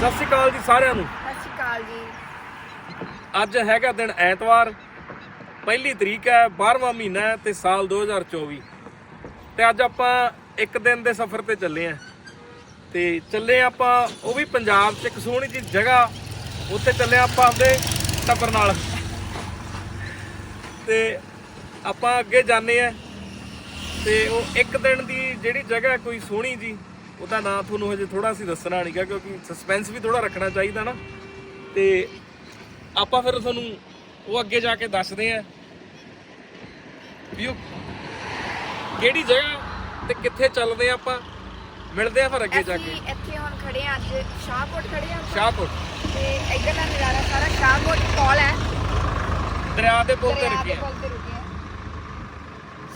ਸਤਿ ਸ਼੍ਰੀ ਅਕਾਲ ਜੀ ਸਾਰਿਆਂ ਨੂੰ। ਸਤਿ ਸ਼੍ਰੀ ਅਕਾਲ ਜੀ। ਅੱਜ ਹੈਗਾ ਦਿਨ ਐਤਵਾਰ ਪਹਿਲੀ ਤਰੀਕ ਹੈ 12ਵਾਂ ਮਹੀਨਾ ਹੈ ਤੇ ਸਾਲ 2024 ਤੇ ਅੱਜ ਆਪਾਂ ਇੱਕ ਦਿਨ ਦੇ ਸਫ਼ਰ ਤੇ ਚੱਲੇ ਆਂ ਤੇ ਚੱਲੇ ਆਪਾਂ ਉਹ ਵੀ ਪੰਜਾਬ 'ਚ ਇੱਕ ਸੋਹਣੀ ਜਿਹੀ ਜਗ੍ਹਾ ਉੱਥੇ ਚੱਲੇ ਆਪਾਂ ਆਪਦੇ ਟੱਬਰ ਨਾਲ। ਤੇ ਆਪਾਂ ਅੱਗੇ ਜਾਂਦੇ ਆਂ ਤੇ ਉਹ ਇੱਕ ਦਿਨ ਦੀ ਜਿਹੜੀ ਜਗ੍ਹਾ ਕੋਈ ਸੋਹਣੀ ਜੀ ਉਹਦਾ ਨਾਂ ਤੁਹਾਨੂੰ ਹਜੇ ਥੋੜਾ ਸੀ ਦੱਸਣਾ ਨਹੀਂਗਾ ਕਿਉਂਕਿ ਸਸਪੈਂਸ ਵੀ ਥੋੜਾ ਰੱਖਣਾ ਚਾਹੀਦਾ ਨਾ। ਤੇ ਆਪਾਂ ਫਿਰ ਤੁਹਾਨੂੰ ਉਹ ਅੱਗੇ ਜਾ ਕੇ ਦੱਸਦੇ ਆਂ ਵੀ ਉਹ ਕਿਹੜੀ ਜਗ੍ਹਾ ਤੇ ਕਿੱਥੇ ਚੱਲਦੇ ਆਂ ਆਪਾਂ। ਮਿਲਦੇ ਆਂ ਫਿਰ ਅੱਗੇ ਜਾ ਕੇ। ਇੱਥੇ ਹੁਣ ਖੜੇ ਆ ਅੱਜ ਸ਼ਾਹਕੋਟ ਖੜੇ ਆ ਸ਼ਾਹਪੁਰ ਤੇ ਇੱਧਰ ਦਾ ਨਜ਼ਾਰਾ ਸਾਰਾ ਸ਼ਾਹਕੋਟ ਕੋਲ ਹੈ। ਦਰਿਆ ਦੇ ਪੁਲ ਤੇ ਰੁਕੇ ਆ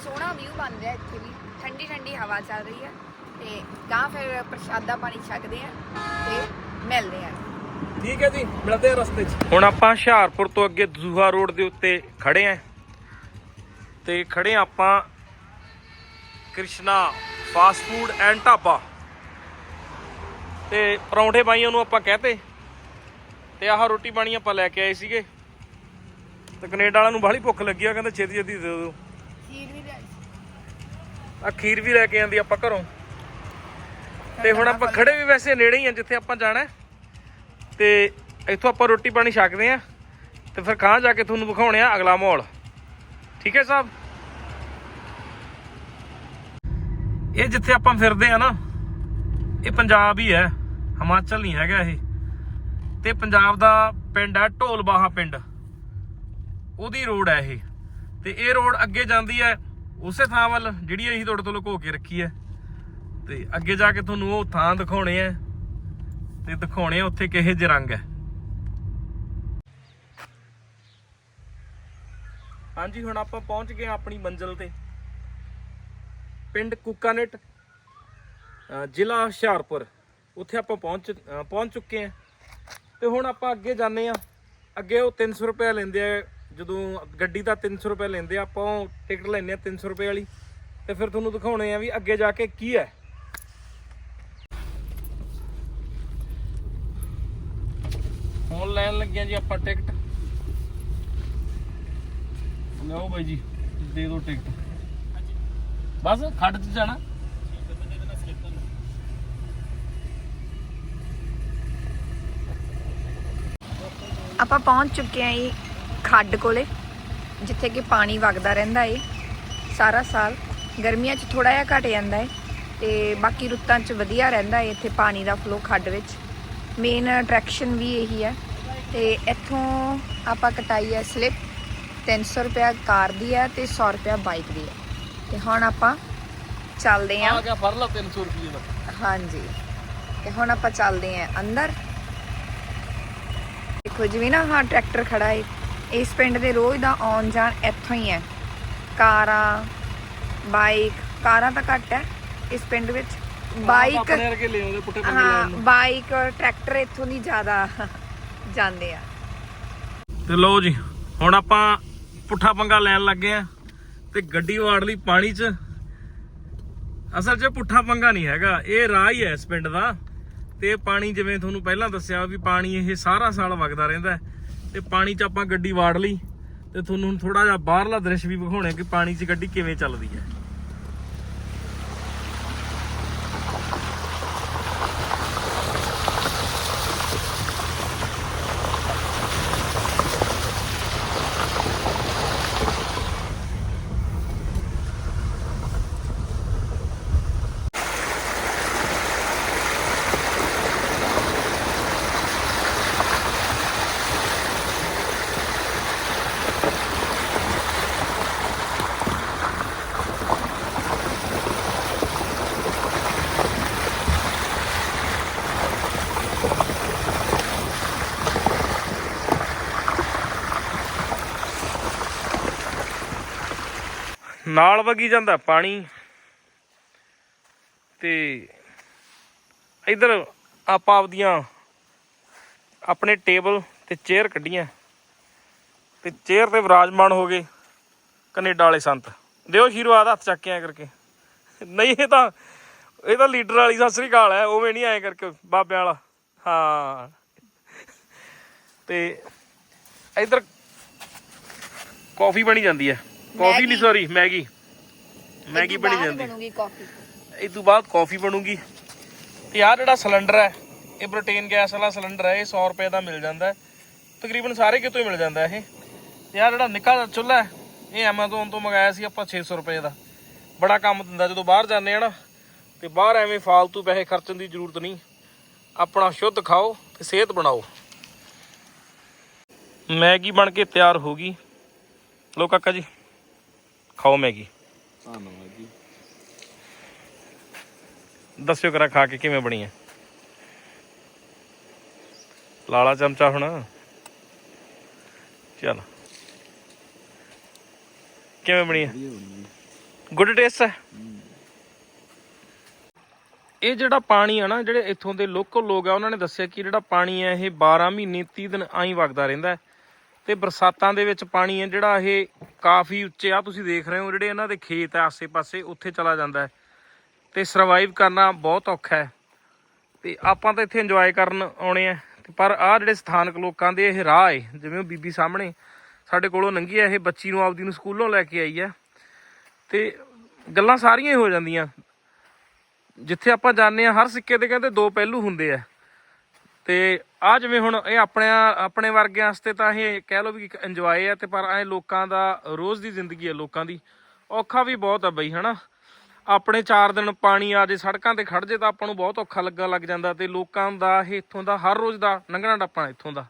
ਸੋਹਣਾ ਵਿਊ ਬਣ ਰਿਹਾ ਇੱਥੇ ਵੀ। ਠੰਡੀ ਠੰਡੀ ਹਵਾ ਚੱਲ ਰਹੀ ਹੈ। ਤੇ ਗਾਂ ਫਿਰ ਪ੍ਰਸ਼ਾਦਾ ਪਾਣੀ ਛਕਦੇ ਆ ਤੇ ਮਿਲਦੇ ਆ। ਠੀਕ ਹੈ ਜੀ ਮਿਲਦੇ ਆ ਰਸਤੇ 'ਚ। ਹੁਣ ਆਪਾਂ ਹੁਸ਼ਿਆਰਪੁਰ ਤੋਂ ਅੱਗੇ ਦੂਹਾ ਰੋਡ ਦੇ ਉੱਤੇ ਖੜੇ ਆਂ। ਤੇ ਖੜੇ ਆਂ ਆਪਾਂ Krishna fast food and dhaba. ਤੇ ਪਰੌਂਠੇ ਬਾਈਆਂ ਨੂੰ ਆਪਾਂ ਕਹਤੇ ਤੇ। ਆਹ ਰੋਟੀ ਪਾਣੀ ਆਪਾਂ ਲੈ ਕੇ ਆਏ ਸੀਗੇ। ਤੇ ਕੈਨੇਡਾ ਵਾਲਿਆਂ ਨੂੰ ਬਾਹਲੀ ਭੁੱਖ ਲੱਗੀ ਆ ਕਹਿੰਦੇ ਛੇਤੀ ਛੇਤੀ ਦੇ ਦਿਓ। ਖੀਰ ਵੀ ਲਿਆਈ ਆ ਖੀਰ ਵੀ ਲੈ ਕੇ ਆਂਦੀ ਆਪਾਂ ਘਰੋਂ। ਤੇ ਹੁਣ ਆਪਾਂ ਖੜੇ ਵੀ ਵੈਸੇ ਨੇੜੇ ਹੀ ਆ, ਜਿੱਥੇ ਆਪਾਂ ਜਾਣਾ ਤੇ ਇੱਥੋਂ ਆਪਾਂ ਰੋਟੀ ਪਾਣੀ ਛਕਦੇ ਆ ਤੇ ਫਿਰ ਖਾਂ ਜਾ ਕੇ ਤੁਹਾਨੂੰ ਵਿਖਾਉਣੇ ਆ ਅਗਲਾ ਮਾਹੌਲ। ਠੀਕ ਹੈ ਸਾਹਿਬ? ਇਹ ਜਿੱਥੇ ਆਪਾਂ ਫਿਰਦੇ ਆ ਨਾ, ਇਹ ਪੰਜਾਬ ਹੀ ਹੈ। ਹਿਮਾਚਲ ਨਹੀਂ ਹੈਗਾ ਇਹ। ਤੇ ਪੰਜਾਬ ਦਾ ਪਿੰਡ ਹੈ ਢੋਲਬਾਹਾ ਪਿੰਡ। ਉਹਦੀ ਰੋਡ ਹੈ ਇਹ। ਤੇ ਇਹ ਰੋਡ ਅੱਗੇ ਜਾਂਦੀ ਹੈ ਉਸੇ ਥਾਂ ਵੱਲ, ਜਿਹੜੀ ਅਸੀਂ ਤੁਹਾਡੇ ਤੋਂ ਲੁਕੋ ਕੇ ਰੱਖੀ ਹੈ। ਤੇ ਅੱਗੇ ਜਾ ਕੇ ਤੁਹਾਨੂੰ ਉਹ ਥਾਂ ਦਿਖਾਉਣੇ ਆ। ਤੇ ਦਿਖਾਉਣੇ ਆ ਉੱਥੇ ਕਿਹੇ ਜਿਹੇ ਰੰਗ ਹੈ ਹਾਂਜੀ ਹੁਣ ਆਪਾਂ ਪਹੁੰਚ ਗਏ ਆਪਣੀ ਮੰਜ਼ਿਲ ਤੇ। ਪਿੰਡ ਕੁਕਾਨੇਟ ਅ, ਜ਼ਿਲ੍ਹਾ ਹੁਸ਼ਿਆਰਪੁਰ। ਉੱਥੇ ਆਪਾਂ ਪਹੁੰਚ ਪਹੁੰਚ ਚੁੱਕੇ ਹਾਂ ਤੇ ਹੁਣ ਆਪਾਂ ਅੱਗੇ ਜਾਂਦੇ ਆ। ਅੱਗੇ ਉਹ 300 ਰੁਪਏ ਲੈਂਦੇ ਆ। ਜਦੋਂ ਗੱਡੀ ਦਾ 300 ਰੁਪਏ ਲੈਂਦੇ ਆ ਆਪਾਂ ਉਹ ਟਿਕਟ ਲੈਂਦੇ ਆ 300 ਰੁਪਏ ਵਾਲੀ। ਤੇ ਫਿਰ ਤੁਹਾਨੂੰ ਦਿਖਾਉਣੇ ਆ ਵੀ ਅੱਗੇ ਜਾ ਕੇ ਕੀ ਹੈ। ਹੁਣ ਲੈਣ ਲੱਗਿਆ ਜੀ ਆਪਾਂ ਟਿਕਟ। ਲਓ ਬਾਈ ਜੀ, ਦੇ ਦਿਓ ਟਿਕਟ। ਬਸ, ਖੱਡ 'ਚ ਜਾਣਾ। ਆਪਾਂ ਪਹੁੰਚ ਚੁੱਕੇ ਆਂ ਇਹ ਖੱਡ ਕੋਲੇ, ਜਿੱਥੇ ਕਿ ਪਾਣੀ ਵਗਦਾ ਰਹਿੰਦਾ ਏ ਸਾਰਾ ਸਾਲ। ਗਰਮੀਆਂ 'ਚ ਥੋੜਾ ਜਿਹਾ ਘਟ ਜਾਂਦਾ ਏ ਤੇ ਬਾਕੀ ਰੁੱਤਾਂ 'ਚ ਵਧੀਆ ਰਹਿੰਦਾ ਏ ਇੱਥੇ ਪਾਣੀ ਦਾ ਫਲੋ ਖੱਡ ਵਿੱਚ। ਮੇਨ ਅਟਰੈਕਸ਼ਨ ਵੀ ਇਹੀ ਹੈ। ਤੇ ਇੱਥੋਂ ਆਪਾਂ ਕਟਾਈ ਹੈ ਸਲਿੱਪ 300 ਰੁਪਿਆ ਕਾਰ ਦੀ ਹੈ ਤੇ 100 ਰੁਪਿਆ ਬਾਈਕ ਦੀ ਹੈ। ਤੇ ਹੁਣ ਆਪਾਂ ਚੱਲਦੇ ਆਂ ਆ ਗਿਆ ਫੜ ਲਾ 300 ਰੁਪਏ ਦਾ। ਹਾਂਜੀ। ਤੇ ਹੁਣ ਆਪਾਂ ਚੱਲਦੇ ਆਂ ਅੰਦਰ। ਦੇਖੋ ਜਿਵੇਂ ਨਾ ਹਾਂ ਟਰੈਕਟਰ ਖੜਾ ਏ ਇਸ ਪਿੰਡ ਦੇ ਰੋਜ਼ ਦਾ ਆਉਣ ਜਾਣ ਇੱਥੋਂ ਹੀ ਹੈ। ਕਾਰਾਂ ਬਾਈਕ ਕਾਰਾਂ ਤਾਂ ਘੱਟ ਹੈ ਇਸ ਪਿੰਡ ਵਿੱਚ। ਬਾਈਕ ਆਪਣੇ ਵਰਗੇ ਲੈ ਆਉਂਦੇ ਪੁੱਠੇ ਪੰਗੇ ਹਾਂ ਲੈਣ ਨੂੰ ਬਾਈਕ ਟਰੈਕਟਰ ਇੱਥੋਂ ਦੀ ਜ਼ਿਆਦਾ ਜਾਂਦੇ ਆ। ਤੇ ਲਓ ਜੀ ਹੁਣ ਆਪਾਂ ਪੁੱਠਾ ਪੰਗਾ ਲੈਣ ਲੱਗੇ ਆ ਤੇ ਗੱਡੀ ਵਾੜ ਲਈ ਪਾਣੀ 'ਚ। ਅਸਲ 'ਚ ਪੁੱਠਾ ਪੰਗਾ ਨਹੀਂ ਹੈਗਾ ਇਹ ਰਾਹ ਹੀ ਹੈ ਇਸ ਪਿੰਡ ਦਾ। ਤੇ ਇਹ ਪਾਣੀ ਜਿਵੇਂ ਤੁਹਾਨੂੰ ਪਹਿਲਾਂ ਦੱਸਿਆ ਵੀ ਪਾਣੀ ਇਹ ਸਾਰਾ ਸਾਲ ਵਗਦਾ ਰਹਿੰਦਾ ਹੈ। ਤੇ ਪਾਣੀ 'ਚ ਆਪਾਂ ਗੱਡੀ ਵਾੜ ਲਈ ਤੇ ਤੁਹਾਨੂੰ ਹੁਣ ਥੋੜਾ ਜਿਹਾ ਬਾਹਰਲਾ ਦ੍ਰਿਸ਼ ਵੀ ਵਿਖਾਉਣਾ ਕਿ ਪਾਣੀ 'ਚ ਗੱਡੀ ਕਿਵੇਂ ਚੱਲਦੀ ਹੈ। ਨਾਲ ਵਗੀ ਜਾਂਦਾ ਪਾਣੀ। ਤੇ ਇਧਰ ਆਪਾਂ ਆਪਦੀਆਂ ਆਪਣੇ ਟੇਬਲ ਤੇ ਚੇਅਰ ਕੱਢੀਆਂ। ਤੇ ਚੇਅਰ ਤੇ ਵਿਰਾਜਮਾਨ ਹੋ ਗਏ ਕੈਨੇਡਾ ਵਾਲੇ ਸੰਤ। ਦਿਓ ਆਸ਼ੀਰਵਾਦ ਹੱਥ ਚੱਕ ਕੇ ਐ ਕਰਕੇ। ਨਹੀਂ, ਇਹ ਤਾਂ ਇਹ ਤਾਂ ਲੀਡਰ ਵਾਲੀ ਸਤਿ ਸ੍ਰੀ ਅਕਾਲ ਹੈ, ਉਵੇਂ ਨਹੀਂ ਐ ਕਰਕੇ ਬਾਬਿਆਂ ਵਾਲਾ। ਹਾਂ। ਤੇ ਇਧਰ ਕਾਫੀ ਬਣੀ ਜਾਂਦੀ ਹੈ। ਕਾਫੀ ਨਹੀਂ ਸੌਰੀ ਮੈਗੀ ਮੈਗੀ ਬਣੀ ਜਾਂਦੀ। ਬਣੂਗੀ ਕਾਫੀ ਇਹ ਤੋਂ ਬਾਅਦ ਕਾਫੀ ਬਣੂਗੀ। ਤੇ ਆਹ ਜਿਹੜਾ ਸਿਲੰਡਰ ਹੈ ਇਹ ਪ੍ਰੋਟੀਨ ਗੈਸ ਵਾਲਾ ਸਿਲੰਡਰ ਹੈ ਇਹ 100 ਰੁਪਏ ਦਾ ਮਿਲ ਜਾਂਦਾ ਹੈ। ਤਕਰੀਬਨ ਸਾਰੇ ਕਿਤੋਂ ਹੀ ਮਿਲ ਜਾਂਦਾ ਇਹ। ਤੇ ਆਹ ਜਿਹੜਾ ਨਿੱਕਾ ਜਿਹਾ ਚੁੱਲ੍ਹਾ ਹੈ ਇਹ Amazon ਤੋਂ ਮੰਗਾਇਆ ਸੀ ਆਪਾਂ 600 ਰੁਪਏ ਦਾ। ਬੜਾ ਕੰਮ ਦਿੰਦਾ ਜਦੋਂ ਬਾਹਰ ਜਾਂਦੇ ਆ ਨਾ ਤੇ ਬਾਹਰ ਐਵੇਂ ਫਾਲਤੂ ਪੈਸੇ ਖਰਚਣ ਦੀ ਜ਼ਰੂਰਤ ਨਹੀਂ। ਆਪਣਾ ਸ਼ੁੱਧ ਖਾਓ ਤੇ ਸਿਹਤ ਬਣਾਓ। ਮੈਗੀ ਬਣ ਕੇ ਤਿਆਰ ਹੋ ਗਈ। ਲੋ ਕਾਕਾ ਜੀ। ਖਾਓ ਮੈਗੀ। ਧੰਨਵਾਦ ਜੀ। ਦੱਸਿਓ ਕਰਾ ਖਾ ਕੇ ਕਿਵੇਂ ਬਣੀ ਹੈ ਲਾਲਾ ਚਮਚਾ ਹੁਣ। ਚਲ। ਕਿਵੇਂ ਬਣੀ ਹੈ ਗੁੱਡ ਟੇਸਟ ਹੈ। ਇਹ ਜਿਹੜਾ ਪਾਣੀ ਆ ਨਾ ਜਿਹੜੇ ਇੱਥੋਂ ਦੇ ਲੋਕਲ ਲੋਕ ਆ ਉਹਨਾਂ ਨੇ ਦੱਸਿਆ ਕਿ ਜਿਹੜਾ ਪਾਣੀ ਹੈ ਇਹ 12 ਮਹੀਨੇ 30 ਦਿਨ ਆਈ ਵਗਦਾ ਰਹਿੰਦਾ ਹੈ। ਤੇ ਬਰਸਾਤਾਂ ਦੇ ਵਿੱਚ ਪਾਣੀ ਹੈ, ਜਿਹੜਾ ਇਹ ਕਾਫੀ ਉੱਚੇ ਆ। ਤੁਸੀਂ ਦੇਖ ਰਹੇ ਹੋ ਜਿਹੜੇ ਇਹਨਾਂ ਦੇ ਖੇਤ ਆ ਆਸੇ-ਪਾਸੇ, ਉੱਥੇ ਚਲਾ ਜਾਂਦਾ ਹੈ। ਤੇ ਸਰਵਾਈਵ ਕਰਨਾ ਬਹੁਤ ਔਖਾ ਹੈ। ਤੇ ਆਪਾਂ ਤਾਂ ਇੱਥੇ ਇੰਜੋਏ ਕਰਨ ਆਉਣੇ ਆ। ਤੇ ਪਰ ਆਹ ਜਿਹੜੇ ਸਥਾਨਕ ਲੋਕਾਂ ਦੇ ਇਹ ਰਾਹ ਏ, ਜਿਵੇਂ ਉਹ ਬੀਬੀ ਸਾਹਮਣੇ, ਸਾਡੇ ਕੋਲੋਂ ਲੰਘੀ ਆ, ਇਹ ਬੱਚੀ ਨੂੰ ਆਪਦੀ ਨੂੰ ਸਕੂਲੋਂ ਲੈ ਕੇ ਆਈ ਆ। ਤੇ ਗੱਲਾਂ ਸਾਰੀਆਂ ਹੀ ਹੋ ਜਾਂਦੀਆਂ। ਜਿੱਥੇ ਆਪਾਂ ਜਾਂਦੇ ਆ, ਹਰ ਸਿੱਕੇ ਦੇ ਕਹਿੰਦੇ ਦੋ ਪਹਿਲੂ ਹੁੰਦੇ ਆ। ਤੇ ਆ ਜਿਵੇਂ ਹੁਣ ਇਹ ਆਪਣੇ ਆਪਣੇ ਵਰਗਿਆਂ ਵਾਸਤੇ ਤਾਂ ਇਹ ਕਹਿ ਲਓ ਵੀ ਇੱਕ ਇੰਜੋਏ ਆ ਤੇ ਪਰ ਐ ਲੋਕਾਂ ਦਾ ਰੋਜ਼ ਦੀ ਜ਼ਿੰਦਗੀ ਆ ਲੋਕਾਂ ਦੀ। ਔਖਾ ਵੀ ਬਹੁਤ ਆ ਬਈ, ਹਨਾ? ਆਪਣੇ 4 ਦਿਨ ਪਾਣੀ ਆ ਜੇ ਸੜਕਾਂ ਤੇ ਖੜ ਜੇ ਤਾਂ ਆਪਾਂ ਨੂੰ ਬਹੁਤ ਔਖਾ ਲੱਗਣ ਲੱਗ ਜਾਂਦਾ ਤੇ ਲੋਕਾਂ ਦਾ ਇਹ ਇੱਥੋਂ ਦਾ, ਹਰ ਰੋਜ਼ ਦਾ ਲੰਘਣਾ ਟੱਪਣਾ ਇੱਥੋਂ ਦਾ।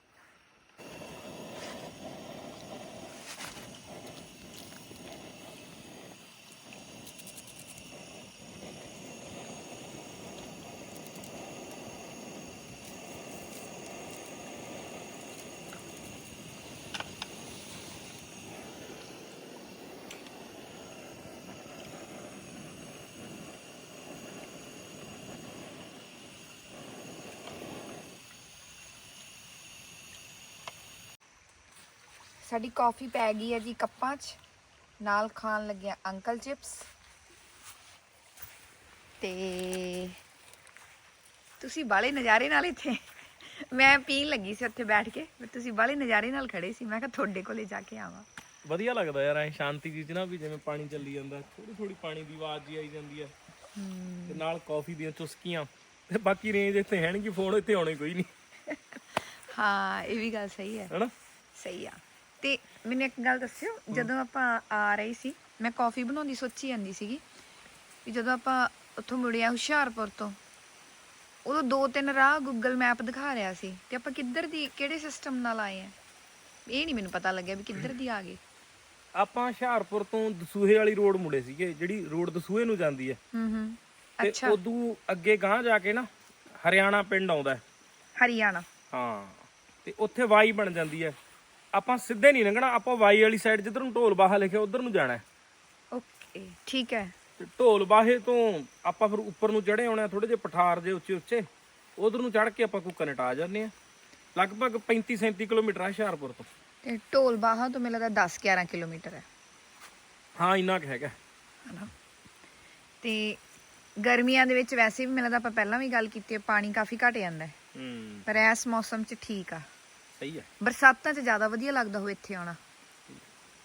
ਸਾਡੀ ਕਾਫੀ ਪੈ ਗਈ ਹੈ ਜੀ ਕੱਪਾਂ 'ਚ। ਨਾਲ ਖਾਣ ਲੱਗਿਆ ਅੰਕਲ ਚਿਪਸ। ਤੇ ਤੁਸੀਂ ਬਾਲੇ ਨਜ਼ਾਰੇ ਨਾਲ ਇੱਥੇ ਮੈਂ ਪੀਣ ਲੱਗੀ ਸੀ ਉੱਥੇ ਬੈਠ ਕੇ। ਤੁਸੀਂ ਬਾਲੇ ਨਜ਼ਾਰੇ ਨਾਲ ਖੜੇ ਸੀ। ਮੈਂ ਕਿਹਾ ਤੁਹਾਡੇ ਕੋਲੇ ਜਾ ਕੇ ਆਵਾਂ। ਵਧੀਆ ਲੱਗਦਾ ਯਾਰ ਐ ਸ਼ਾਂਤੀ ਜੀ ਚ ਨਾ ਵੀ ਜਿਵੇਂ ਪਾਣੀ ਚੱਲੀ ਜਾਂਦਾ। ਥੋੜੀ ਥੋੜੀ ਪਾਣੀ ਦੀ ਆਵਾਜ਼ ਜੀ ਆਈ ਜਾਂਦੀ ਹੈ। ਤੇ ਨਾਲ ਕਾਫੀ ਦੀਆਂ ਚੁਸਕੀਆਂ। ਤੇ ਬਾਕੀ ਰੇਂਜ ਇੱਥੇ ਹੈ ਨਹੀਂ ਫੋਨ ਇੱਥੇ ਆਉਣੇ ਕੋਈ ਨਹੀਂ ਹਾਂ ਇਹ ਵੀ ਗੱਲ ਸਹੀ ਹੈ। ਹਨਾ? ਸਹੀ ਆ। ਤੇ ਮੈਨੂੰ ਇੱਕ ਗੱਲ ਦੱਸਿਓ ਜਦੋਂ ਆਪਾਂ ਆ ਰਹੇ ਸੀ ਮੈਂ ਕਾਫੀ ਬਣਾਉਂਦੀ ਸੋਚੀ ਜਾਂਦੀ ਸੀਗੀ ਵੀ ਜਦੋਂ ਆਪਾਂ ਉੱਥੋਂ ਮੁੜਿਆ ਹੁਸ਼ਿਆਰਪੁਰ ਤੋਂ ਉਦੋਂ ਦੋ ਤਿੰਨ ਰਾਹ ਗੂਗਲ ਮੈਪ ਦਿਖਾ ਰਿਹਾ ਸੀ ਤੇ ਆਪਾਂ ਕਿੱਧਰ ਦੀ ਕਿਹੜੇ ਸਿਸਟਮ ਨਾਲ ਆਏ ਆ? ਇਹ ਨਹੀਂ ਮੈਨੂੰ ਪਤਾ ਲੱਗਿਆ ਵੀ ਕਿੱਧਰ ਦੀ ਆ ਗਏ। ਆਪਾਂ ਹੁਸ਼ਿਆਰਪੁਰ ਤੋਂ ਦਸੂਹੇ ਵਾਲੀ ਰੋਡ ਮੁੜੇ ਸੀਗੇ ਜਿਹੜੀ ਰੋਡ ਦਸੂਹੇ ਨੂੰ ਜਾਂਦੀ ਹੈ। ਹੂੰ ਹੂੰ ਤੇ ਅੱਛਾ। ਉਦੋਂ ਅੱਗੇ ਗਾਂਹ ਜਾ ਕੇ ਨਾ ਹਰਿਆਣਾ ਪਿੰਡ ਆਉਂਦਾ ਹੈ। ਹਰਿਆਣਾ। ਹਾਂ ਤੇ ਉੱਥੇ ਵਾਈ ਬਣ ਜਾਂਦੀ ਹੈ। ਆਪਾਂ ਸਿੱਧੇ ਨਹੀਂ ਲੰਘਣਾ ਆਪਾਂ ਵਾਈ ਵਾਲੀ ਸਾਈਡ ਜਿੱਧਰ ਨੂੰ ਢੋਲ ਬਾਹਾ ਲਿਖਿਆ ਉਧਰ ਨੂੰ ਜਾਣਾ ਹੈ। ਓਕੇ ਠੀਕ ਹੈ। ਤੇ ਢੋਲ ਬਾਹੇ ਤੋਂ ਆਪਾਂ ਫਿਰ ਉੱਪਰ ਨੂੰ ਚੜੇ ਆਉਣਾ ਥੋੜੇ ਜਿਹੇ ਪਠਾਰ ਜੇ ਉੱਚੇ ਉੱਚੇ। ਉਧਰ ਨੂੰ ਚੜ ਕੇ ਆਪਾਂ ਕੁੱਕਨਟ ਆ ਜਾਂਦੇ ਆ ਲਗਭਗ 35 37 ਕਿਲੋਮੀਟਰ ਆ ਹੁਸ਼ਿਆਰਪੁਰ ਤੋਂ। ਤੇ ਢੋਲ ਬਾਹਾ ਤੋਂ ਮੈਨੂੰ ਲੱਗਦਾ 10 11 ਕਿਲੋਮੀਟਰ ਹੈ। ਹਾਂ ਇੰਨਾ ਕੁ ਹੈਗਾ। ਹਨਾ। ਤੇ ਗਰਮੀਆਂ ਦੇ ਵਿੱਚ ਵੈਸੇ ਵੀ ਮੈਨੂੰ ਲੱਗਦਾ ਆਪਾਂ ਪਹਿਲਾਂ ਵੀ ਗੱਲ ਕੀਤੀ ਹੈ ਪਾਣੀ ਕਾਫੀ ਘਟ ਜਾਂਦਾ ਹੈ। ਹੂੰ। ਪਰ ਇਸ ਮੌਸਮ 'ਚ ਠੀਕ ਆ। ਸਹੀ ਹੈ। ਬਰਸਾਤਾਂ 'ਚ ਜ਼ਿਆਦਾ ਵਧੀਆ ਲੱਗਦਾ ਹੋ ਇੱਥੇ ਆਉਣਾ।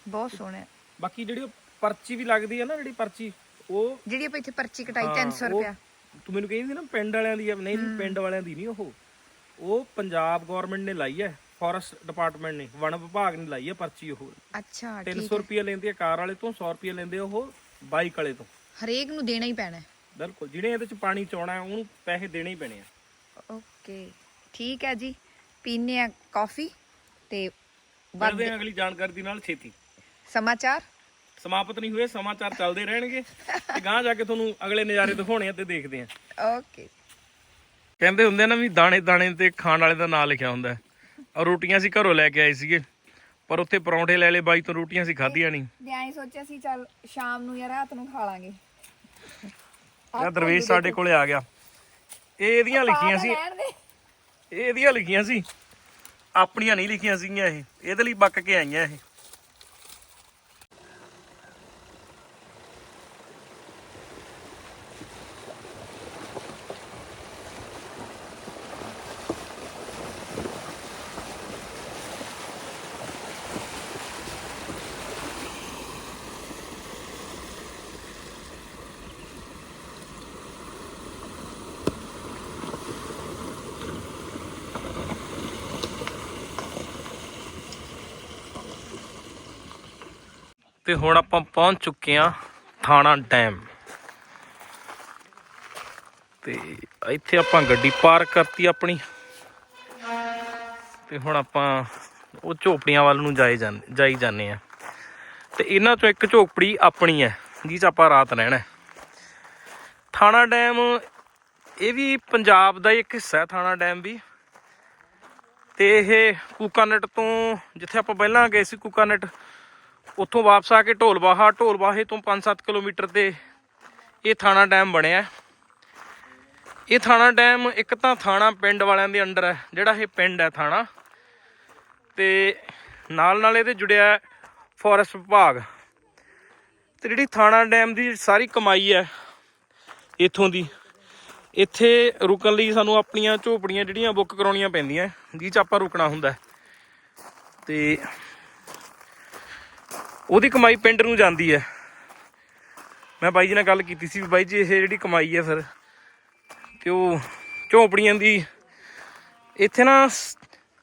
ਬਹੁਤ ਸੋਹਣਾ ਹੈ। ਬਾਕੀ ਜਿਹੜੀ ਉਹ ਪਰਚੀ ਵੀ ਲੱਗਦੀ ਹੈ ਨਾ ਜਿਹੜੀ ਪਰਚੀ ਉਹ ਜਿਹੜੀ ਆਪਾਂ ਇੱਥੇ ਪਰਚੀ ਕਟਾਈ ਹਾਂ, 300 ਉਹ ਰੁਪਿਆ ਤੂੰ ਮੈਨੂੰ ਕਹਿੰਦੀ ਸੀ ਨਾ ਪਿੰਡ ਵਾਲਿਆਂ ਦੀ ਆ ਨਹੀਂ ਪਿੰਡ ਵਾਲਿਆਂ ਦੀ ਨਹੀਂ ਉਹ। ਉਹ ਪੰਜਾਬ ਗਵਰਨਮੈਂਟ ਨੇ ਲਾਈ ਹੈ ਫੋਰੈਸਟ ਡਿਪਾਰਟਮੈਂਟ ਨੇ ਵਣ ਵਿਭਾਗ ਨੇ ਲਾਈ ਹੈ ਪਰਚੀ ਉਹ। ਅੱਛਾ ਠੀਕ 300 ਰੁਪਏ ਲੈਂਦੇ ਆ ਕਾਰ ਵਾਲੇ ਤੋਂ 100 ਰੁਪਏ ਲੈਂਦੇ ਆ ਉਹ ਬਾਈਕ ਵਾਲੇ ਤੋਂ। ਹਰੇਕ ਨੂੰ ਦੇਣਾ ਹੀ ਪੈਣਾ ਬਿਲਕੁਲ ਜਿਹੜੇ ਇਹਦੇ ਚ ਪਾਣੀ ਚੋਣਾ ਉਹਨੂੰ ਪੈਸੇ ਦੇਣੇ ਹੀ ਪੈਣੇ ਆ। ਓਕੇ ਠੀਕ ਹੈ ਜੀ। ਪੀਨੇ ਆ ਕਾਫੀ ਤੇ ਮਿਲਦੇ ਹਾਂ ਅਗਲੀ ਜਾਣਕਾਰੀ ਦੇ ਨਾਲ ਛੇਤੀ। ਸਮਾਚਾਰ? ਸਮਾਪਤ ਨਹੀਂ ਹੋਏ ਸਮਾਚਾਰ ਚੱਲਦੇ ਰਹਿਣਗੇ। ਤੇ ਗਾਂ ਜਾ ਕੇ ਤੁਹਾਨੂੰ ਅਗਲੇ ਨਜ਼ਾਰੇ ਦਿਖਾਉਣੇ ਆ ਤੇ ਦੇਖਦੇ ਆ। ਓਕੇ ਕਹਿੰਦੇ ਹੁੰਦੇ ਆ ਨਾ ਵੀ ਦਾਣੇ ਦਾਣੇ ਤੇ ਖਾਣ ਵਾਲੇ ਦਾ ਨਾਂ ਲਿਖਿਆ ਹੁੰਦਾ ਹੈ। ਔਰ ਰੋਟੀਆਂ ਅਸੀਂ ਘਰੋਂ ਲੈ ਕੇ ਆਏ ਸੀਗੇ। ਪਰ ਉੱਥੇ ਪਰੌਂਠੇ ਲੈ ਲਏ ਬਾਈ ਤੋਂ ਰੋਟੀਆਂ ਅਸੀਂ ਖਾਧੀਆਂ ਨਹੀਂ। ਦਿਆਈ ਸੋਚਿਆ ਸੀ ਚੱਲ ਸ਼ਾਮ ਨੂੰ ਜਾਂ ਰਾਤ ਨੂੰ ਖਾ ਲਾਂਗੇ। ਇਹ ਦਰਵੇਸ਼ ਸਾਡੇ ਕੋਲੇ ਆ ਗਿਆ। ਇਹ ਇਹਦੀਆਂ ਲਿਖੀਆਂ ਸੀ। ਰਹਿਣ ਦੇ। ਇਹ ਇਹਦੀਆਂ ਲਿਖੀਆਂ ਸੀ। ਆਪਣੀਆਂ ਨਹੀਂ ਲਿਖੀਆਂ ਸੀਗੀਆਂ ਇਹ। ਇਹਦੇ ਲਈ ਬੱਕ ਕੇ ਆਈਆਂ ਇਹ। ਤੇ ਹੁਣ ਆਪਾਂ ਪਹੁੰਚ ਚੁੱਕੇ ਆ ਥਾਣਾ ਡੈਮ। ਤੇ ਇੱਥੇ ਆਪਾਂ ਗੱਡੀ ਪਾਰਕ ਕਰਤੀ ਆਪਣੀ। ਤੇ ਹੁਣ ਆਪਾਂ ਉਹ ਝੋਪੜੀਆਂ ਵੱਲ ਨੂੰ ਜਾਈ ਜਾਂਦੇ ਜਾਈ ਜਾਂਦੇ ਆ ਤੇ ਇਹਨਾਂ ਚੋਂ ਇੱਕ ਝੋਪੜੀ ਆਪਣੀ ਹੈ ਜਿਸ ਆਪਾਂ ਰਾਤ ਰਹਿਣਾ ਥਾਣਾ ਡੈਮ, ਇਹ ਵੀ ਪੰਜਾਬ ਦਾ ਇੱਕ ਹਿੱਸਾ ਹੈ ਥਾਣਾ ਡੈਮ ਵੀ। ਤੇ ਇਹ ਕੂਕਾਨਟ ਤੋਂ, ਜਿੱਥੇ ਆਪਾਂ ਪਹਿਲਾਂ ਗਏ ਸੀ ਕੂਕਾਨਟ ਉੱਥੋਂ ਵਾਪਸ ਆ ਕੇ ਢੋਲਵਾਹਾ, ਢੋਲਵਾਹੇ ਤੋਂ 5-7 ਕਿਲੋਮੀਟਰ ਤੇ ਇਹ ਥਾਣਾ ਡੈਮ ਬਣਿਆ ਇਹ ਥਾਣਾ ਡੈਮ ਇੱਕ ਤਾਂ ਥਾਣਾ ਪਿੰਡ ਵਾਲਿਆਂ ਦੇ ਅੰਡਰ ਹੈ, ਜਿਹੜਾ ਇਹ ਪਿੰਡ ਹੈ ਥਾਣਾ। ਤੇ ਨਾਲ ਨਾਲ ਇਹਦੇ ਜੁੜਿਆ ਫੋਰੈਸਟ ਵਿਭਾਗ। ਤੇ ਜਿਹੜੀ ਥਾਣਾ ਡੈਮ ਦੀ ਸਾਰੀ ਕਮਾਈ ਹੈ ਇੱਥੋਂ ਦੀ, ਇੱਥੇ ਰੁਕਣ ਲਈ ਸਾਨੂੰ ਆਪਣੀਆਂ ਝੋਪੜੀਆਂ ਜਿਹੜੀਆਂ ਬੁੱਕ ਕਰਾਉਣੀਆਂ ਪੈਂਦੀਆਂ ਜਿਹ 'ਚ ਆਪਾਂ ਰੁਕਣਾ ਹੁੰਦਾ ਹੈ। ਤੇ ਉਹਦੀ ਕਮਾਈ ਪਿੰਡ ਨੂੰ ਜਾਂਦੀ ਹੈ। ਮੈਂ ਬਾਈ ਜੀ ਨਾਲ ਗੱਲ ਕੀਤੀ ਸੀ ਬਾਈ ਜੀ, ਇਹ ਜਿਹੜੀ ਕਮਾਈ ਹੈ ਫਿਰ, ਤੇ ਉਹ ਝੋਪੜੀਆਂ ਦੀ, ਇੱਥੇ ਨਾ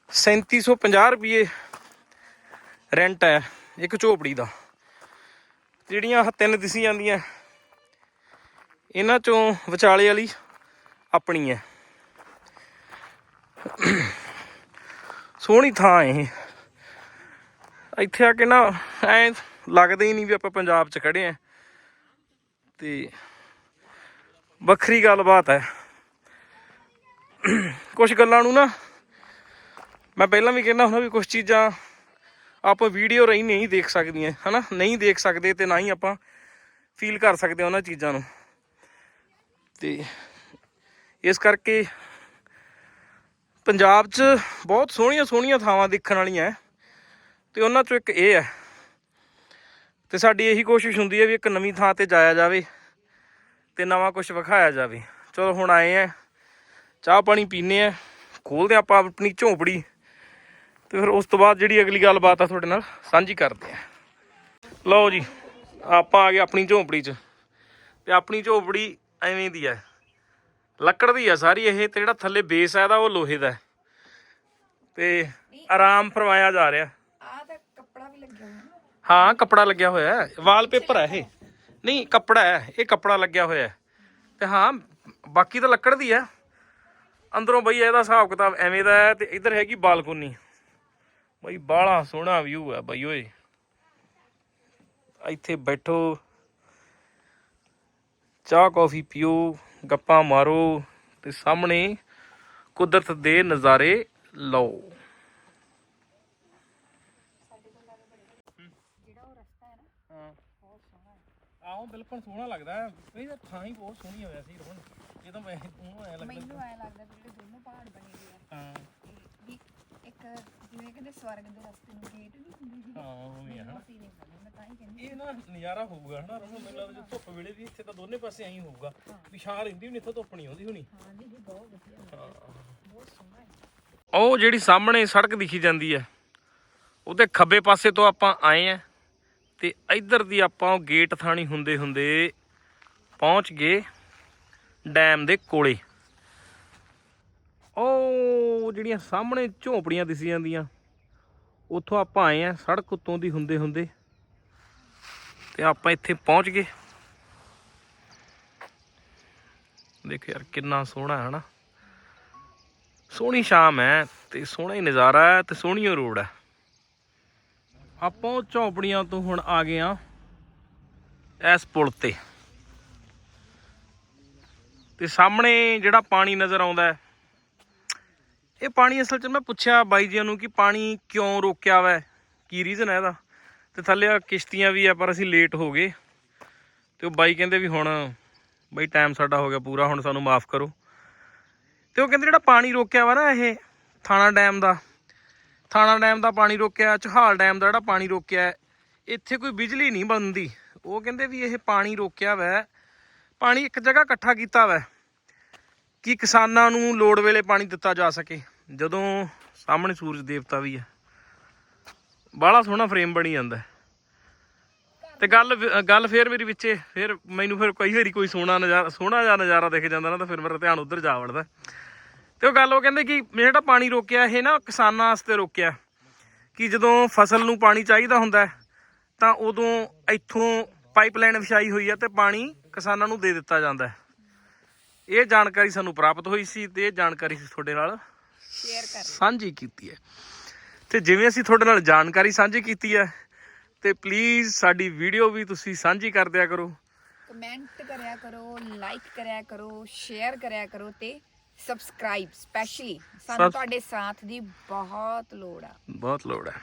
3750 ਰੁਪਏ ਰੈਂਟ ਹੈ, ਇੱਕ ਝੋਪੜੀ ਦਾ। ਜਿਹੜੀਆਂ ਆਹ ਤਿੰਨ ਦਿਸੀ ਜਾਂਦੀਆਂ ਇਹਨਾਂ ਚੋਂ ਵਿਚਾਲੇ ਵਾਲੀ ਆਪਣੀ ਹੈ। ਸੋਹਣੀ ਥਾਂ ਇਹ। ਇੱਥੇ ਆ ਕੇ ਨਾ ਐ ਲੱਗਦਾ ਹੀ ਨਹੀਂ ਵੀ ਆਪਾਂ ਪੰਜਾਬ 'ਚ ਖੜੇ ਆ। ਤੇ ਵੱਖਰੀ ਗੱਲਬਾਤ ਹੈ। ਕੁਝ ਗੱਲਾਂ ਨੂੰ ਨਾ ਮੈਂ ਪਹਿਲਾਂ ਵੀ ਕਹਿੰਦਾ ਹੁੰਦਾ ਵੀ ਕੁਝ ਚੀਜ਼ਾਂ ਆਪਾਂ ਵੀਡੀਓ ਰਾਹੀਂ ਨਹੀਂ ਦੇਖ ਸਕਦੀਆਂ, ਹਨਾ? ਨਹੀਂ ਦੇਖ ਸਕਦੇ ਤੇ ਨਾ ਹੀ ਆਪਾਂ ਫੀਲ ਕਰ ਸਕਦੇ ਉਹਨਾਂ ਚੀਜ਼ਾਂ ਨੂੰ। ਤੇ ਇਸ ਕਰਕੇ ਪੰਜਾਬ 'ਚ ਬਹੁਤ ਸੋਹਣੀਆਂ ਸੋਹਣੀਆਂ ਥਾਵਾਂ ਦੇਖਣ ਵਾਲੀਆਂ ਹੈ। ਤੇ ਉਹਨਾਂ 'ਚੋਂ ਇੱਕ ਇਹ ਹੈ। ਤੇ ਸਾਡੀ ਇਹੀ ਕੋਸ਼ਿਸ਼ ਹੁੰਦੀ ਹੈ ਵੀ ਇੱਕ ਨਵੀਂ ਥਾਂ ਤੇ ਜਾਇਆ ਜਾਵੇ ਤੇ ਨਵਾਂ ਕੁਝ ਵਿਖਾਇਆ ਜਾਵੇ। ਚਲੋ ਹੁਣ ਆਏ ਆ, ਚਾਹ ਪਾਣੀ ਪੀਨੇ ਆ, ਖੋਲਦੇ ਹਾਂ ਆਪਾਂ ਆਪਣੀ ਝੋਂਪੜੀ ਤੇ ਫਿਰ ਉਸ ਤੋਂ ਬਾਅਦ ਜਿਹੜੀ ਅਗਲੀ ਗੱਲਬਾਤ ਆ ਤੁਹਾਡੇ ਨਾਲ ਸਾਂਝੀ ਕਰਦੇ ਆ ਲਓ ਜੀ, ਆਪਾਂ ਆ ਗਏ ਆਪਣੀ ਝੋਂਪੜੀ 'ਚ ਤੇ ਆਪਣੀ ਝੋਂਪੜੀ ਐਵੇਂ ਦੀ ਹੈ। ਲੱਕੜ ਦੀ ਆ ਸਾਰੀ ਇਹ ਤੇ ਜਿਹੜਾ ਥੱਲੇ ਬੇਸ ਆ ਇਹਦਾ ਉਹ ਲੋਹੇ ਦਾ ਹੈ। ਤੇ ਆਰਾਮ ਫਰਮਾਇਆ ਜਾ ਰਿਹਾ ਆ ਤਾਂ ਕੱਪੜਾ ਵੀ ਲੱਗਿਆ ਹੋਇਆ ਹਾਂ, ਕੱਪੜਾ ਲੱਗਿਆ ਹੋਇਆ ਹੈ। ਵਾਲਪੇਪਰ ਹੈ ਇਹ। ਨਹੀਂ, ਕੱਪੜਾ ਹੈ। ਇਹ ਕੱਪੜਾ ਲੱਗਿਆ ਹੋਇਆ ਹੈ। ਤੇ ਹਾਂ, ਬਾਕੀ ਤਾਂ ਲੱਕੜ ਦੀ ਹੈ। ਅੰਦਰੋਂ ਬਈ ਇਹਦਾ ਹਿਸਾਬ ਕਿਤਾਬ ਐਵੇਂ ਦਾ ਹੈ ਤੇ ਇੱਧਰ ਹੈਗੀ ਬਾਲਕੋਨੀ। ਬਈ ਬਾਹਲਾ ਸੋਹਣਾ ਵਿਊ ਹੈ ਬਈ ਓਏ। ਇੱਥੇ ਬੈਠੋ। ਚਾਹ, ਕੌਫੀ ਪੀਓ, ਗੱਪਾਂ ਮਾਰੋ ਤੇ ਸਾਹਮਣੇ ਕੁਦਰਤ ਦੇ ਨਜ਼ਾਰੇ ਲਓ। ਆਹੋ ਬਿਲਕੁਲ ਸੋਹਣਾ ਲੱਗਦਾ ਹੈ। ਇਹ ਤਾਂ ਥਾਂ ਹੀ ਬਹੁਤ ਸੋਹਣੀ ਹੋਇਆ ਸੀ ਰੋਣ ਇਹ ਤਾਂ ਮੈਂ ਉਹਨੂੰ ਐ ਲੱਗਦਾ ਮੈਨੂੰ ਐ ਲੱਗਦਾ ਵੀ ਜਿਹੜੇ ਦੋਨੋਂ ਪਹਾੜ ਬਣੇ ਹੋਏ ਆ। ਹਾਂ। ਇਹ ਵੀ ਇੱਕ ਜਿਵੇਂ ਕਹਿੰਦੇ ਸਵਰਗ ਦੇ ਰਸਤੇ ਨੂੰ ਗੇਟ ਨਹੀਂ ਹੁੰਦੀ ਜੀ ਹਾਂ ਉਹ ਵੀ ਹੈ ਹਨਾ। ਫੀਲਿੰਗ ਬਣੀ ਮੈਂ ਤਾਂ ਹੀ ਕਹਿੰਦੀ ਇਹ ਨਾ ਨਜ਼ਾਰਾ ਹੋਊਗਾ ਹਨਾ ਰੋਣ ਮੈਨੂੰ ਲੱਗਦਾ ਜੇ ਧੁੱਪ ਵੇਲੇ ਵੀ ਇੱਥੇ ਤਾਂ ਦੋਨੇ ਪਾਸੇ ਐਂ ਹੀ ਹੋਊਗਾ। ਵੀ ਛਾਂ ਰਹਿੰਦੀ ਵੀ ਨਹੀਂ ਇੱਥੋਂ ਧੁੱਪ ਨਹੀਂ ਆਉਂਦੀ ਹੋਣੀ। ਹਾਂ ਜੀ ਜੀ ਬਹੁਤ ਵਧੀਆ ਬਹੁਤ ਸੋਹਣਾ ਹੈ। ਉਹ ਜਿਹੜੀ ਸਾਹਮਣੇ ਸੜਕ ਦਿਖੀ ਜਾਂਦੀ ਹੈ ਉਹਦੇ ਖੱਬੇ ਪਾਸੇ ਤੋਂ ਆਪਾਂ ਆਏ ਆ ਤੇ ਇੱਧਰ ਦੀ ਆਪਾਂ ਉਹ ਗੇਟ ਥਾਣੀ ਹੁੰਦੇ ਹੁੰਦੇ ਪਹੁੰਚ ਗਏ ਡੈਮ ਦੇ ਕੋਲੇ। ਉਹ ਜਿਹੜੀਆਂ ਸਾਹਮਣੇ ਝੋਪੜੀਆਂ ਦਿਸ ਜਾਂਦੀਆਂ ਉੱਥੋਂ ਆਪਾਂ ਆਏ ਆ ਸੜਕ ਉੱਤੋਂ ਦੀ ਹੁੰਦੇ ਹੁੰਦੇ ਤੇ ਆਪਾਂ ਇੱਥੇ ਪਹੁੰਚ ਗਏ। ਦੇਖੋ ਯਾਰ ਕਿੰਨਾ ਸੋਹਣਾ ਹੈ ਨਾ। ਸੋਹਣੀ ਸ਼ਾਮ ਹੈ ਤੇ ਸੋਹਣਾ ਹੀ ਨਜ਼ਾਰਾ ਹੈ ਤੇ ਸੋਹਣੀ ਓ ਰੋਡ ਹੈ। ਆਪਾਂ ਉਹ ਝੌਂਪੜੀਆਂ ਤੋਂ ਹੁਣ ਆ ਗਏ ਆ ਇਸ ਪੁਲ ਤੇ। ਤੇ ਸਾਹਮਣੇ ਜਿਹੜਾ ਪਾਣੀ ਨਜ਼ਰ ਆਉਂਦਾ ਇਹ ਪਾਣੀ ਅਸਲ 'ਚ ਮੈਂ ਪੁੱਛਿਆ ਬਾਈ ਜੀ ਨੂੰ ਕਿ ਪਾਣੀ ਕਿਉਂ ਰੋਕਿਆ ਵਾ ਕੀ ਰੀਜ਼ਨ ਹੈ ਇਹਦਾ? ਤੇ ਥੱਲੇ ਆ ਕਿਸ਼ਤੀਆਂ ਵੀ ਆ, ਪਰ ਅਸੀਂ ਲੇਟ ਹੋ ਗਏ। ਤੇ ਉਹ ਬਾਈ ਕਹਿੰਦੇ ਵੀ ਹੁਣ ਬਈ ਟਾਈਮ ਸਾਡਾ ਹੋ ਗਿਆ ਪੂਰਾ, ਹੁਣ ਸਾਨੂੰ ਮਾਫ ਕਰੋ। ਤੇ ਉਹ ਕਹਿੰਦੇ ਜਿਹੜਾ ਪਾਣੀ ਰੋਕਿਆ ਵਾ ਨਾ ਇਹ ਥਾਣਾ ਡੈਮ ਦਾ ਥਾਣਾ ਡੈਮ ਦਾ ਪਾਣੀ ਰੋਕਿਆ, ਚਹਾਲ ਡੈਮ ਦਾ ਜਿਹੜਾ ਪਾਣੀ ਰੋਕਿਆ, ਇੱਥੇ ਕੋਈ ਬਿਜਲੀ ਨਹੀਂ ਬਣਦੀ। ਉਹ ਕਹਿੰਦੇ ਵੀ ਇਹ ਪਾਣੀ ਰੋਕਿਆ ਵੈ। ਪਾਣੀ ਇੱਕ ਜਗ੍ਹਾ ਇਕੱਠਾ ਕੀਤਾ ਵੈ ਕਿ ਕਿਸਾਨਾਂ ਨੂੰ ਲੋੜ ਵੇਲੇ ਪਾਣੀ ਦਿੱਤਾ ਜਾ ਸਕੇ। ਜਦੋਂ ਸਾਹਮਣੇ ਸੂਰਜ ਦੇਵਤਾ ਵੀ ਹੈ ਬਾਹਲਾ ਸੋਹਣਾ ਫਰੇਮ ਬਣੀ ਜਾਂਦਾ। ਹੈ। ਤੇ ਗੱਲ ਗੱਲ ਫੇਰ ਮੇਰੀ ਵਿੱਚੇ, ਫੇਰ ਮੈਨੂੰ ਫਿਰ ਕਈ ਵਾਰੀ ਕੋਈ ਸੋਹਣਾ ਨਜ਼ਾਰਾ, ਸੋਹਣਾ ਜਿਹਾ ਨਜ਼ਾਰਾ ਦਿਖ ਜਾਂਦਾ ਨਾ, ਤਾਂ ਫਿਰ ਮੇਰਾ ਧਿਆਨ ਉਧਰ ਜਾ ਵੜਦਾ। ਤੇ ਉਹ ਗੱਲ ਉਹ ਕਹਿੰਦੇ ਕਿ ਜਿਹੜਾ ਪਾਣੀ ਰੋਕਿਆ ਇਹ ਨਾ ਕਿਸਾਨਾਂ ਵਾਸਤੇ ਰੋਕਿਆ। ਕਿ ਜਦੋਂ ਫਸਲ ਨੂੰ ਪਾਣੀ ਚਾਹੀਦਾ ਹੁੰਦਾ ਤਾਂ ਉਦੋਂ ਇੱਥੋਂ ਪਾਈਪਲਾਈਨ ਵਿਛਾਈ ਹੋਈ ਹੈ ਤੇ ਪਾਣੀ ਕਿਸਾਨਾਂ ਨੂੰ ਦੇ ਦਿੱਤਾ ਜਾਂਦਾ ਹੈ। ਇਹ ਜਾਣਕਾਰੀ ਸਾਨੂੰ ਪ੍ਰਾਪਤ ਹੋਈ ਸੀ ਤੇ ਇਹ ਜਾਣਕਾਰੀ ਅਸੀਂ ਤੁਹਾਡੇ ਨਾਲ ਸ਼ੇਅਰ ਕਰ ਸਾਂਝੀ ਕੀਤੀ ਹੈ। ਤੇ ਜਿਵੇਂ ਅਸੀਂ ਤੁਹਾਡੇ ਨਾਲ ਜਾਣਕਾਰੀ ਸਾਂਝੀ ਕੀਤੀ ਹੈ ਤੇ ਪਲੀਜ਼ ਸਾਡੀ ਵੀਡੀਓ ਵੀ ਤੁਸੀਂ ਸਾਂਝੀ ਕਰ ਦਿਆ ਕਰੋ। ਕਮੈਂਟ ਕਰਿਆ ਕਰੋ ਲਾਈਕ ਕਰਿਆ ਕਰੋ ਸ਼ੇਅਰ ਕਰਿਆ ਕਰੋ ਤੇ ਸਬਸਕ੍ਰਾਈਬ ਸਪੈਸ਼ਲੀ ਸਾਨੂੰ ਤੁਹਾਡੇ ਸਾਥ ਦੀ ਬਹੁਤ ਲੋੜ ਆ। ਬਹੁਤ ਲੋੜ ਹੈ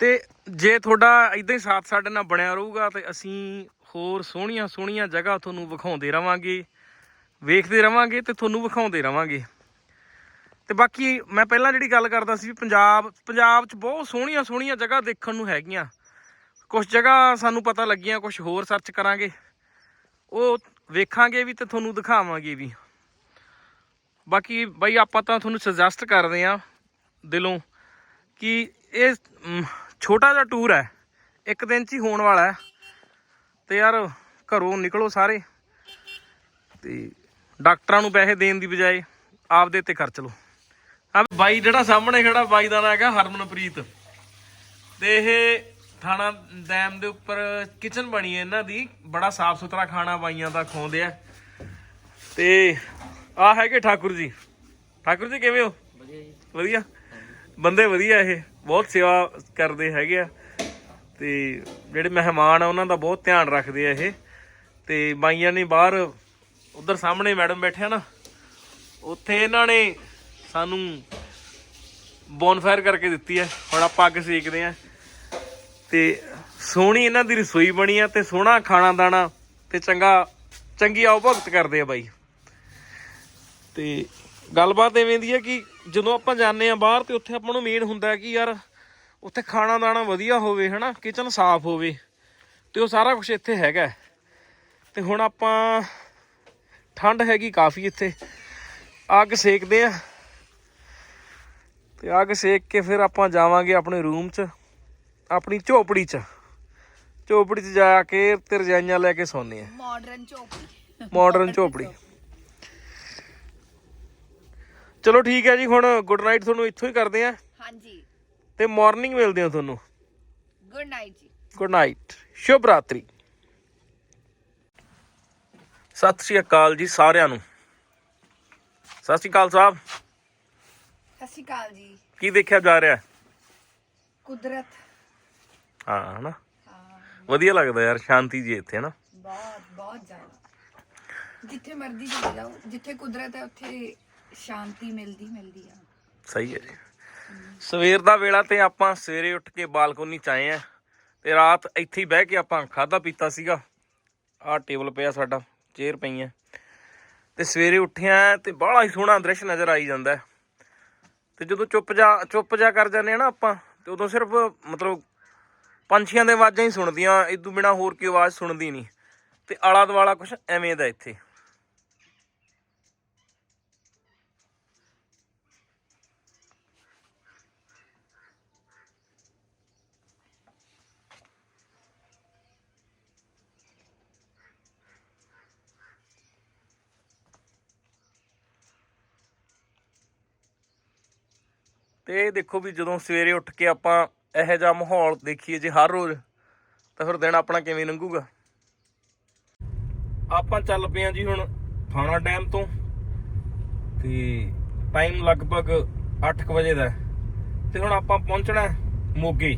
ਤੇ ਜੇ ਤੁਹਾਡਾ ਇਦਾਂ ਹੀ ਸਾਥ ਸਾਡੇ ਨਾਲ ਬਣਿਆ ਰਹੂਗਾ ਤੇ ਅਸੀਂ ਹੋਰ ਸੋਹਣੀਆਂ ਸੋਹਣੀਆਂ ਜਗ੍ਹਾ ਤੁਹਾਨੂੰ ਵਿਖਾਉਂਦੇ ਰਵਾਂਗੇ ਵੇਖਦੇ ਰਵਾਂਗੇ ਤੇ ਤੁਹਾਨੂੰ ਵਿਖਾਉਂਦੇ ਰਵਾਂਗੇ। ਤੇ ਬਾਕੀ ਮੈਂ ਪਹਿਲਾਂ ਜਿਹੜੀ ਗੱਲ ਕਰਦਾ ਸੀ ਪੰਜਾਬ ਪੰਜਾਬ 'ਚ ਬਹੁਤ ਸੋਹਣੀਆਂ ਸੋਹਣੀਆਂ ਜਗ੍ਹਾ ਦੇਖਣ ਨੂੰ ਹੈਗੀਆਂ। ਕੁਝ ਜਗ੍ਹਾ ਸਾਨੂੰ ਪਤਾ ਲੱਗੀਆਂ ਕੁਝ ਹੋਰ ਸਰਚ ਕਰਾਂਗੇ। ਉਹ ਵੇਖਾਂਗੇ ਵੀ ਤੇ ਤੁਹਾਨੂੰ ਦਿਖਾਵਾਂਗੇ ਵੀ। ਬਾਕੀ ਬਈ ਆਪਾਂ ਤਾਂ ਤੁਹਾਨੂੰ ਸੁਜੈਸਟ ਕਰਦੇ ਆਂ ਦਿਲੋਂ ਕਿ ਇਹ ਛੋਟਾ ਜਿਹਾ ਟੂਰ ਹੈ। ਇੱਕ ਦਿਨ 'ਚ ਹੀ ਹੋਣ ਵਾਲਾ ਹੈ। ਤੇ ਯਾਰ ਘਰੋਂ ਨਿਕਲੋ ਸਾਰੇ। ਤੇ ਡਾਕਟਰਾਂ ਨੂੰ ਪੈਸੇ ਦੇਣ ਦੀ ਬਜਾਏ ਆਪਦੇ ਤੇ ਖਰਚ ਲਓ। ਆ ਬਾਈ ਜਿਹੜਾ ਸਾਹਮਣੇ ਖੜਾ, ਬਾਈ ਦਾ ਨਾਂ ਹੈਗਾ ਹਰਮਨਪ੍ਰੀਤ। ਤੇ ਇਹ ਥਾਣਾ ਡੈਮ ਦੇ ਉੱਪਰ ਕਿਚਨ ਬਣੀ ਹੈ ਇਹਨਾਂ ਦੀ। ਬੜਾ ਸਾਫ਼ ਸੁਥਰਾ ਖਾਣਾ ਬਾਈਆਂ ਦਾ ਖਵਾਉਂਦੇ ਆ। ਤੇ ਆ ਹੈਗੇ ਠਾਕੁਰ ਜੀ। ਠਾਕੁਰ ਜੀ ਕਿਵੇਂ ਹੋ? ਵਧੀਆ ਬੰਦੇ ਵਧੀਆ ਇਹ। ਬਹੁਤ ਸੇਵਾ ਕਰਦੇ ਹੈਗੇ ਆ। ਤੇ ਜਿਹੜੇ ਮਹਿਮਾਨ ਆ ਉਹਨਾਂ ਦਾ ਬਹੁਤ ਧਿਆਨ ਰੱਖਦੇ ਆ ਇਹ। ਤੇ ਬਾਈਆਂ ਨੇ ਬਾਹਰ ਉਧਰ ਸਾਹਮਣੇ ਮੈਡਮ ਬੈਠੇ ਆ ਨਾ ਉੱਥੇ ਇਹਨਾਂ ਨੇ ਸਾਨੂੰ ਬੋਨਫਾਇਰ ਕਰਕੇ ਦਿੱਤੀ ਹੈ ਹੁਣ ਆਪਾਂ ਅੱਗ ਸੇਕਦੇ ਆ। ਤੇ ਸੋਹਣੀ ਇਹਨਾਂ ਦੀ ਰਸੋਈ ਬਣੀ ਆ ਤੇ ਸੋਹਣਾ ਖਾਣਾ ਦਾਣਾ ਤੇ ਚੰਗਾ, ਚੰਗੀ ਆਓ ਭਗਤ ਕਰਦੇ ਆ ਬਾਈ। ਤੇ ਗੱਲਬਾਤ ਐਵੇਂ ਦੀ ਹੈ ਕਿ ਜਦੋਂ ਆਪਾਂ ਜਾਂਦੇ ਆ ਬਾਹਰ ਤੇ ਉੱਥੇ ਆਪਾਂ ਨੂੰ ਮੇਨ ਹੁੰਦਾ ਕਿ ਯਾਰ ਉੱਥੇ ਖਾਣਾ ਦਾਣਾ ਵਧੀਆ ਹੋਵੇ, ਹਨਾ? ਕਿਚਨ ਸਾਫ਼ ਹੋਵੇ ਤੇ ਉਹ ਸਾਰਾ ਕੁਝ ਇੱਥੇ ਹੈਗਾ। ਹੈ। ਤੇ ਹੁਣ ਆਪਾਂ ਠੰਡ ਹੈਗੀ ਕਾਫੀ ਇੱਥੇ। ਅੱਗ ਸੇਕਦੇ ਆ। ਤੇ ਅੱਗ ਸੇਕ ਕੇ ਫਿਰ ਆਪਾਂ ਜਾਵਾਂਗੇ ਆਪਣੇ ਰੂਮ 'ਚ। ਆਪਣੀ ਝੋਪੜੀ 'ਚ। ਝੋਪੜੀ 'ਚ ਜਾ ਕੇ ਤੇ ਰਜਾਈਆਂ ਲੈ ਕੇ ਸੌਂਦੇ ਆ। ਮਾਡਰਨ ਝੋਪੜੀ। ਮਾਡਰਨ ਝੋਪੜੀ। ਚਲੋ ਠੀਕ ਹੈ ਜੀ ਹੁਣ ਗੁੱਡ ਨਾਈਟ ਤੁਹਾਨੂੰ ਇੱਥੋਂ ਹੀ ਕਰਦੇ ਆ। ਹਾਂਜੀ। ਤੇ ਮਾਰਨਿੰਗ ਮਿਲਦੇ ਆ ਤੁਹਾਨੂੰ। ਗੁੱਡ ਨਾਈਟ ਜੀ। ਗੁੱਡ ਨਾਈਟ ਸ਼ੁਭ ਰਾਤਰੀ। ਸਤਿ ਸ਼੍ਰੀ ਅਕਾਲ ਜੀ ਸਾਰਿਆਂ ਨੂੰ। ਸਤਿ ਸ਼੍ਰੀ ਅਕਾਲ ਸਾਹਿਬ। ਸਤਿ ਸ਼੍ਰੀ ਅਕਾਲ ਜੀ। ਕੀ ਦੇਖਿਆ ਜਾ ਰਿਹਾ? ਕੁਦਰਤ। ਹਾਂ ਹਨਾ? ਹਾਂ ਵਧੀਆ ਲੱਗਦਾ ਯਾਰ ਸ਼ਾਂਤੀ ਜੀ ਇੱਥੇ ਹਨਾ? ਬਹੁਤ ਬਹੁਤ ਜ਼ਿਆਦਾ। ਜਿੱਥੇ ਮਰਜ਼ੀ ਚਲੇ ਜਾਓ ਜਿੱਥੇ ਕੁਦਰਤ ਹੈ ਉੱਥੇ ਸ਼ਾਂਤੀ ਮਿਲਦੀ ਮਿਲਦੀ ਆ। ਸਹੀ ਹੈ ਜੀ। ਸਵੇਰ ਦਾ ਵੇਲਾ ਤੇ ਆਪਾਂ ਸਵੇਰੇ ਉੱਠ ਕੇ ਬਾਲਕੋਨੀ ਚ ਆਏ ਆ ਤੇ ਰਾਤ ਇੱਥੇ ਹੀ ਬਹਿ ਕੇ ਆਪਾਂ ਖਾਦਾ ਪੀਤਾ ਸੀਗਾ। ਆਹ ਟੇਬਲ ਪਿਆ ਸਾਡਾ ਚੇਅਰ ਪਈਆਂ। ਤੇ ਸਵੇਰੇ ਉੱਠਿਆ ਤੇ ਬੜਾ ਹੀ ਸੋਹਣਾ ਦ੍ਰਿਸ਼ ਨਜ਼ਰ ਆਈ ਜਾਂਦਾ। ਤੇ ਜਦੋਂ ਚੁੱਪ ਜਾ ਚੁੱਪ ਜਾ ਕਰ ਜਾਂਦੇ ਆ ਨਾ ਆਪਾਂ ਤੇ ਉਦੋਂ ਸਿਰਫ ਮਤਲਬ ਪੰਛੀਆਂ ਦੇ ਆਵਾਜ਼ਾਂ ਹੀ ਸੁਣਦੀਆਂ ਇਦੋਂ ਬਿਨਾ ਹੋਰ ਕੋਈ ਆਵਾਜ਼ ਸੁਣਦੀ ਨਹੀਂ। ਤੇ ਆਲਾ ਦੁਆਲਾ ਕੁਛ ਐਵੇਂ ਦਾ ਇੱਥੇ। ਤੇ ਇਹ ਦੇਖੋ ਵੀ ਜਦੋਂ ਸਵੇਰੇ ਉੱਠ ਕੇ ਆਪਾਂ ਇਹੋ ਜਿਹਾ ਮਾਹੌਲ ਦੇਖੀਏ ਜੇ ਹਰ ਰੋਜ਼, ਤਾਂ ਫਿਰ ਦਿਨ ਆਪਣਾ ਕਿਵੇਂ ਲੰਘੂਗਾ? ਆਪਾਂ ਚੱਲ ਪਏ ਆ ਜੀ ਹੁਣ ਥਾਣਾ ਡੈਮ ਤੋਂ, ਤੇ ਟਾਈਮ ਲਗਭਗ 8:00 ਵਜੇ ਦਾ ਹੈ। ਤੇ ਹੁਣ ਆਪਾਂ ਪਹੁੰਚਣਾ ਮੋਗੇ,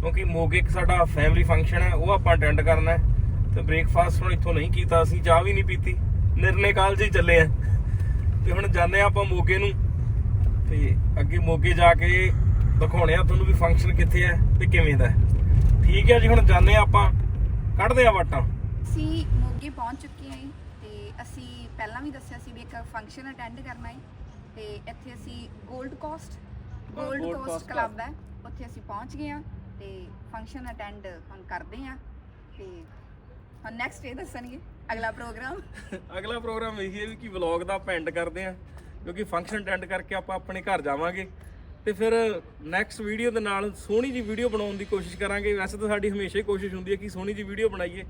ਕਿਉਂਕਿ ਮੋਗੇ ਇੱਕ ਸਾਡਾ ਫੈਮਿਲੀ ਫੰਕਸ਼ਨ ਹੈ, ਉਹ ਆਪਾਂ ਅਟੈਂਡ ਕਰਨਾ ਹੈ। ਤੇ ਬ੍ਰੇਕਫਾਸਟ ਹੁਣ ਇੱਥੋਂ ਨਹੀਂ ਕੀਤਾ, ਅਸੀਂ ਚਾਹ ਵੀ ਨਹੀਂ ਪੀਤੀ। ਨਿਰਨੇ ਕਾਲਜ ਹੀ ਚੱਲੇ ਆ। ਤੇ ਹੁਣ ਜਾਂਦੇ ਆ ਆਪਾਂ ਮੋਗੇ ਨੂੰ, ਤੇ ਅੱਗੇ ਮੋਗੇ ਜਾ ਕੇ ਦਿਖਾਉਣੇ ਆ ਤੁਹਾਨੂੰ ਵੀ ਫੰਕਸ਼ਨ ਕਿੱਥੇ ਹੈ ਤੇ ਕਿਵੇਂ ਦਾ। ਠੀਕ ਹੈ ਜੀ ਹੁਣ ਆ ਆਪਾਂ। ਕੱਢਦੇ ਆ ਵਾਟਾਂ। ਅਸੀਂ ਮੋਗੇ ਪਹੁੰਚ ਚੁੱਕੇ ਹਾਂ ਜੀ ਤੇ ਅਸੀਂ ਪਹਿਲਾਂ ਵੀ ਦੱਸਿਆ ਸੀ ਵੀ ਇੱਕ ਫੰਕਸ਼ਨ ਅਟੈਂਡ ਕਰਨਾ ਹੈ। ਤੇ ਇੱਥੇ ਅਸੀਂ 골ਡ ਕੋਸਟ 골ਡ ਕੋਸਟ ਕਲੱਬ ਹੈ। ਉੱਥੇ ਅਸੀਂ ਪਹੁੰਚ ਗਏ ਹਾਂ ਤੇ ਫੰਕਸ਼ਨ ਅਟੈਂਡ ਹੁਣ ਕਰਦੇ ਹਾਂ। ਤੇ ਹੁਣ ਨੈਕਸਟ ਇਹ ਦੱਸਣਗੇ। ਅਗਲਾ ਪ੍ਰੋਗਰਾਮ ਅਗਲਾ ਪ੍ਰੋਗਰਾਮ ਇਹੀ ਹੈ ਵੀ ਕਿ ਵਲੌਗ ਦਾ end ਕਰਦੇ ਆ ਕਿਉਂਕਿ ਫੰਕਸ਼ਨ ਅਟੈਂਡ ਕਰਕੇ ਆਪਾਂ ਆਪਣੇ ਘਰ ਜਾਵਾਂਗੇ। ਤੇ ਫਿਰ ਨੈਕਸਟ ਵੀਡੀਓ ਦੇ ਨਾਲ ਸੋਹਣੀ ਜੀ ਵੀਡੀਓ ਬਣਾਉਣ ਦੀ ਕੋਸ਼ਿਸ਼ ਕਰਾਂਗੇ। ਵੈਸੇ ਤਾਂ ਸਾਡੀ ਹਮੇਸ਼ਾ ਹੀ ਕੋਸ਼ਿਸ਼ ਹੁੰਦੀ ਹੈ ਕਿ ਸੋਹਣੀ ਜੀ ਵੀਡੀਓ ਬਣਾਈਏ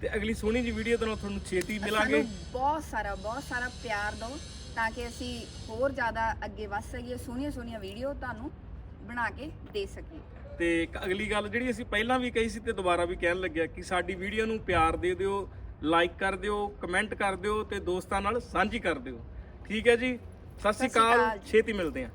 ਤੇ ਅਗਲੀ ਸੋਹਣੀ ਜੀ ਵੀਡੀਓ ਦੇ ਨਾਲ ਤੁਹਾਨੂੰ ਛੇਤੀ ਮਿਲਾਂਗੇ। ਸਾਨੂੰ ਬਹੁਤ ਸਾਰਾ ਬਹੁਤ ਸਾਰਾ ਪਿਆਰ ਦਿਓ ਤਾਂ ਕਿ ਅਸੀਂ ਹੋਰ ਜ਼ਿਆਦਾ ਅੱਗੇ ਵੱਧ ਸਕੀਏ ਸੋਹਣੀਆਂ ਸੋਹਣੀਆਂ ਵੀਡੀਓ ਤੁਹਾਨੂੰ ਬਣਾ ਕੇ ਦੇ ਸਕੀਏ। ਤੇ ਇੱਕ ਅਗਲੀ ਗੱਲ ਜਿਹੜੀ ਅਸੀਂ ਪਹਿਲਾਂ ਵੀ ਕਹੀ ਸੀ ਤੇ ਦੁਬਾਰਾ ਵੀ ਕਹਿਣ ਲੱਗਿਆ ਕਿ ਸਾਡੀ ਵੀਡੀਓ ਨੂੰ ਪਿਆਰ ਦੇ ਦਿਓ ਲਾਈਕ ਕਰ ਦਿਓ ਕਮੈਂਟ ਕਰ ਦਿਓ ਤੇ ਦੋਸਤਾਂ ਨਾਲ ਸਾਂਝੀ ਕਰ ਦਿਓ। ਠੀਕ ਹੈ ਜੀ? ਸਤਿ ਸ਼੍ਰੀ ਅਕਾਲ। ਛੇਤੀ ਮਿਲਦੇ ਹਾਂ।